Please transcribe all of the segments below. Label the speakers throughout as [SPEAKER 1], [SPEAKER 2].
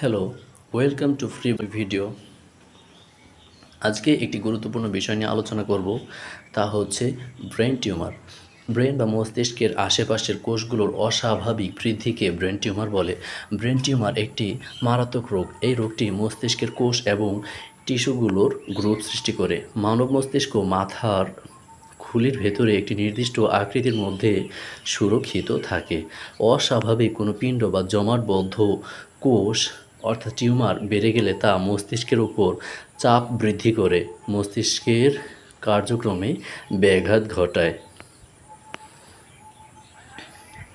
[SPEAKER 1] Hello welcome to free video আজকে একটি গুরুত্বপূর্ণ বিষয় নিয়ে আলোচনা করব, তা হচ্ছে ব্রেন টিউমার। ব্রেন বা মস্তিষ্কের আশেপাশের কোষগুলোর অস্বাভাবিক বৃদ্ধিকে ব্রেন টিউমার বলে। ব্রেন টিউমার একটি মারাত্মক রোগ। এই রোগটি মস্তিষ্কের কোষ এবং টিস্যুগুলোর গ্রুপ সৃষ্টি করে। মানব মস্তিষ্ক মাথার খুলির ভেতরে একটি নির্দিষ্ট আকৃতির মধ্যে সুরক্ষিত থাকে। অস্বাভাবিক কোনো পিণ্ড বা জমাটবদ্ধ কোষ অর্থাৎ টিউমার বেড়ে গেলে তা মস্তিষ্কের উপর চাপ বৃদ্ধি করে। মস্তিষ্কের কার্যক্রমে ব্যাঘাত ঘটায়।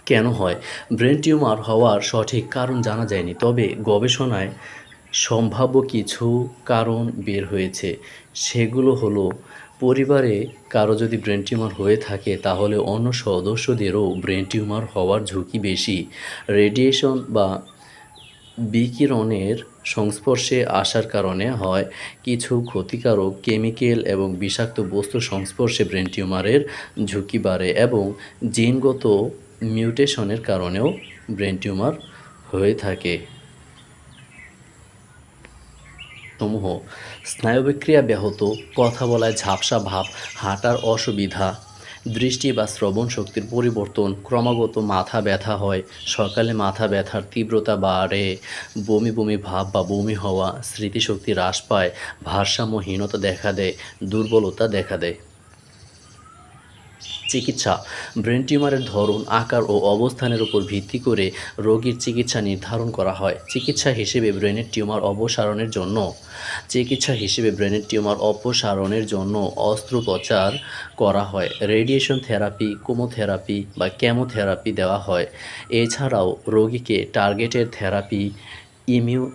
[SPEAKER 1] কেন হয়? ব্রেন টিউমার হওয়ার সঠিক কারণ জানা যায়নি, তবে গবেষণায় সম্ভাব্য কিছু কারণ বের হয়েছে। সেগুলো হলো, পরিবারে কারও যদি ব্রেন টিউমার হয়ে থাকে, তাহলে অন্য সদস্যদেরও ব্রেন টিউমার হওয়ার ঝুঁকি বেশি। রেডিয়েশন বা বিকিরণের সংস্পর্শে আসার কারণে হয় কিছু ক্ষতিকারক কেমিক্যাল এবং বিষাক্ত বস্তু সংস্পর্শে ব্রেন টিউমারের ঝুঁকি বাড়ে এবং জিনগত মিউটেশনের কারণেও ব্রেন টিউমার হয়ে থাকে। সমূহ। স্নায়ুবিক্রিয়া ব্যাহত। কথা বলায় ঝাপসা ভাব, হাঁটার অসুবিধা দৃষ্টি বা শ্রবণ শক্তির পরিবর্তন ক্রমাগত মাথা ব্যথা হয়। সকালে মাথা ব্যথার তীব্রতা বাড়ে। বমি বমি ভাব বা বমি হওয়া স্মৃতিশক্তি হ্রাস পায়। ভারসাম্যহীনতা দেখা দেয়। দুর্বলতা দেখা দেয়। চিকিৎসা। ব্রেন টিউমারের ধরন, আকার ও অবস্থানের উপর ভিত্তি করে রোগীর চিকিৎসা নির্ধারণ করা হয়। চিকিৎসা হিসেবে ব্রেনের টিউমার অপসারণের জন্য। চিকিৎসা হিসেবে ব্রেনের টিউমার অপসারণের জন্য অস্ত্রোপচার করা হয়। রেডিয়েশন থেরাপি, কোমোথেরাপি বা কেমোথেরাপি দেওয়া হয়। এছাড়াও রোগীকে টার্গেটের থেরাপি ইমিউ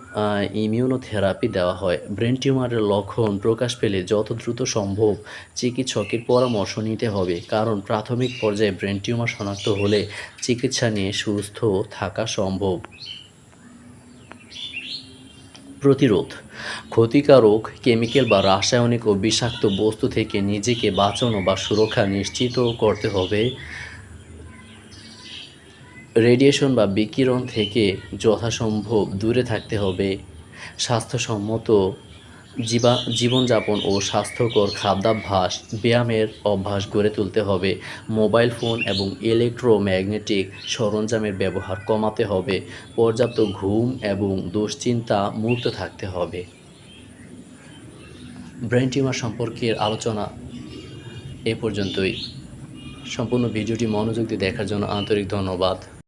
[SPEAKER 1] ইমিউনোথেরাপি দেওয়া হয়। ব্রেন টিউমারের লক্ষণ প্রকাশ পেলে যত দ্রুত সম্ভব চিকিৎসকের পরামর্শ নিতে হবে। কারণ প্রাথমিক পর্যায়ে ব্রেন টিউমার শনাক্ত হলে চিকিৎসা নিয়ে সুস্থ থাকা সম্ভব। প্রতিরোধ। ক্ষতিকারক কেমিক্যাল বা রাসায়নিক ও বিষাক্ত বস্তু থেকে নিজেকে বাঁচানো বা সুরক্ষা নিশ্চিত করতে হবে। রেডিয়েশন বা বিকিরণ থেকে যথাসম্ভব দূরে থাকতে হবে। স্বাস্থ্যসম্মত জীবা, জীবনযাপন ও স্বাস্থ্যকর খাদ্যাভ্যাস ব্যায়ামের অভ্যাস গড়ে তুলতে হবে। মোবাইল ফোন এবং ইলেকট্রোম্যাগনেটিক সরঞ্জামের ব্যবহার কমাতে হবে। পর্যাপ্ত ঘুম এবং দুশ্চিন্তা মুক্ত থাকতে হবে। ব্রেন টিউমার সম্পর্কের আলোচনা এ পর্যন্তই। সম্পূর্ণ ভিডিওটি মনোযোগ দিয়ে দেখার জন্য আন্তরিক ধন্যবাদ।